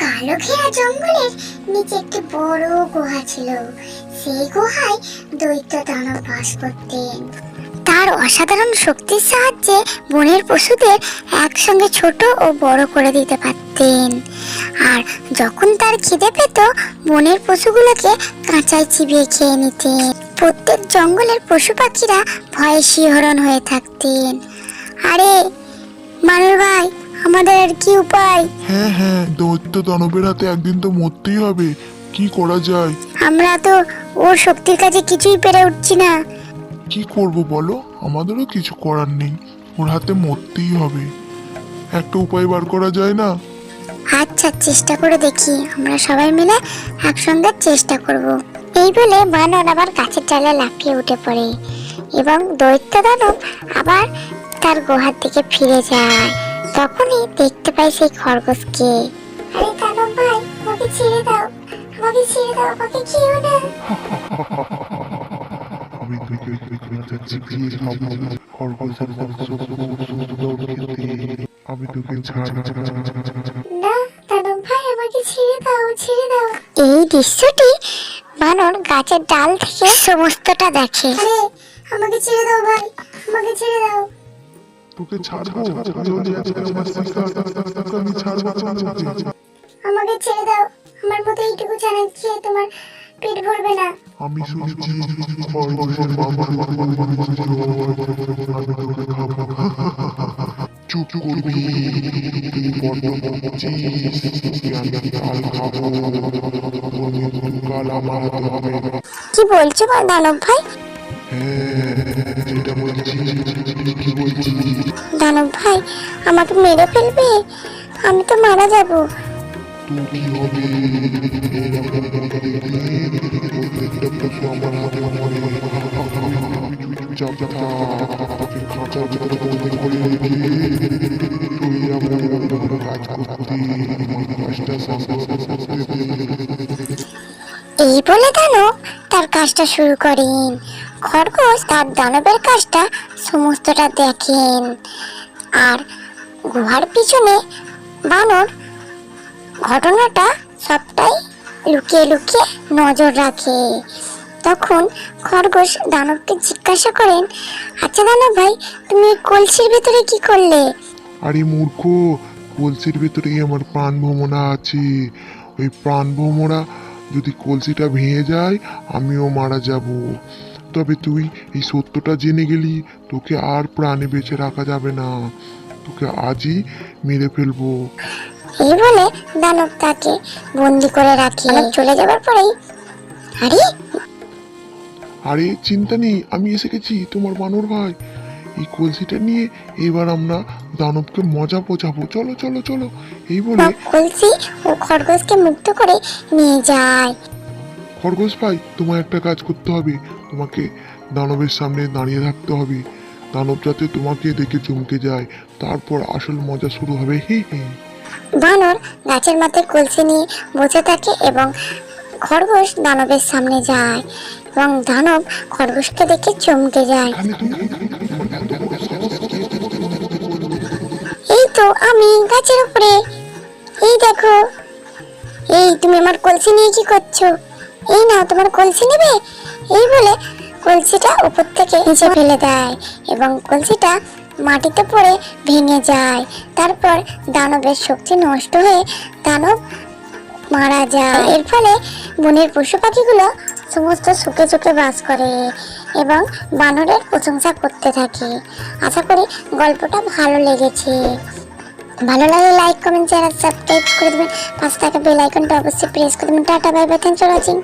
কালো ঘেরা জঙ্গলের নিচে একটি বড় গুহা ছিল। সেই গুহায় দৈত্য দানব বাস করতেন। তার অসাধারণ শক্তির সাহায্যে বনের পশুদের একসঙ্গে ছোট ও বড় করে দিতে পারতেন। আর যখন তার খিদে পেত, বনের পশুগুলোকে কাঁচায় চিবিয়ে খেয়ে নিতেন। প্রত্যেক জঙ্গলের পশু পাখিরা ভয়ে শিহরণ হয়ে থাকতেন। আরে মানুষ ভাই আমাদের আর কি উপায়? হ্যাঁ হ্যাঁ দৈত্য দানবের হাতে একদিন তো মরতেই হবে। কি করা যায়? আমরা তো ওর শক্তির কাছে কিছুই পেরে উঠছি না। কি করব বলো? আমাদেরও কিছু করার নেই। ওর হাতে মরতেই হবে। একটা উপায় বার করা যায় না? আচ্ছা চেষ্টা করে দেখি। আমরা সবাই মিলে একসঙ্গে চেষ্টা করব। এই বলে বানর আবার গাছের ডালে লাফিয়ে উঠে পড়ে। এবং দৈত্য দানব আবার তার গুহার দিকে ফিরে যায়। তখনই দেখতে পাই সেই খরগোশকে আরে দানব ভাই আমাকে ছেড়ে দাও। আমাকে ছেড়ে দাও আমাকে খেও না। আমি তোকে দানব ভাই আমাকে ছেড়ে দাও ছেড়ে দাও। এই দৃশ্যটি বানর গাছের ডাল থেকে সমস্তটা দেখে। আরে আমাকে ছেড়ে দাও ভাই আমাকে ছেড়ে দাও। তোকে ছাড়বো আমি ছাড়বো আমাকে ছেড়ে দাও আমার মতো এইটুকু চানা খেয়ে তোমার পেট ভরবে না আমি শুনেছি খরগোশের মাংস আমি তোকে খাব চুপ করবি বড্ড বকছিস আমি কাল খাব কাল আমার হবে কি বলছো দানব ভাই হ্যাঁ যেটা বলছি কি বলছি? দানব ভাই আমাকে মেরে ফেলবে? আমি তো মারা যাব। তুই কি হবে? এরকম দেখলে প্রত্যেকটা পশু আমার হাতে মরে চুপচাপ তাকে খাঁচার ভিতরে বন্দি করে রেখে তুই আমার কাজ করতে কাজটা সম্ভব করতে এই বলে দানব তার কাজটা শুরু করেন। খরগোশ তার দানবের কাজটা সমস্তটা দেখেন। আর গুহার পিছনে বানর ঘটনাটা সবটাই লুকিয়ে লুকিয়ে নজর রাখে। তখন খরগোশ দানবকে জিজ্ঞাসা করেন আচ্ছা দানব ভাই, তুমি কলসির ভিতরে কি করলে? আরে মূর্খ, কলসির ভেতরেই আমার প্রাণ ভ্রমণা আছে। ওই প্রাণ ভ্রমণা যদি কলসিটা ভেঙে যায়, আমিও মারা যাব। তবে তুই এই সত্যটা জেনে গেলি তোকে আর প্রাণে বেঁচে রাখা যাবে না। তোকে আজই মেরে ফেলব। এই বলে দানব তাকে বন্দি করে রাখে। চলে যাবার পরেই আরে! আরে চিন্তা নেই আমি এসে গেছি তোমার বানর ভাই। এই কলসিটা নিয়ে এবার আমরা দানবকে মজা বোঝাবো চলো চলো চলো। এই বলে কলসি ও খরগোশকে মুক্ত করে নিয়ে যায়। খরগোশ ভাই তোমার একটা কাজ করতে হবে। তোমাকে দানবের সামনে দাঁড়িয়ে থাকতে হবে। দানব যাতে তোমাকে দেখে চমকে যায়, তারপর আসল মজা শুরু হবে। হে হে। বানর গাছের মাথায় কলসি নিয়ে বসে থাকে এবং খরগোশ দানবের সামনে যায় এবং দানব খরগোশকে দেখে চমকে যায়। এই তো আমি গাছের উপরে। এই দেখো। এই তুমি আমার কলসি নিয়ে কি করছ? এই নাও, তোমার কলসি নেবে? এই বলে কলসিটা উপর থেকে নিচে ফেলে দেয় এবং কলসিটা মাটিতে পড়ে ভেঙে যায়। তারপর দানবের শক্তি নষ্ট হয়ে দানব মারা যায়। এর ফলে বনের পশু পাখিগুলো সমস্ত সুখে সুখে বাস করে এবং বানরের প্রশংসা করতে থাকে। আশা করি গল্পটা ভালো লেগেছে। ভালো লাগলে লাইক কমেন্ট চ্যানেল সাবস্ক্রাইব করে দেবেন। পাশে থাকা বেল আইকনটা অবশ্যই প্রেস করে দেবেন। Tata bye bye thanks for watching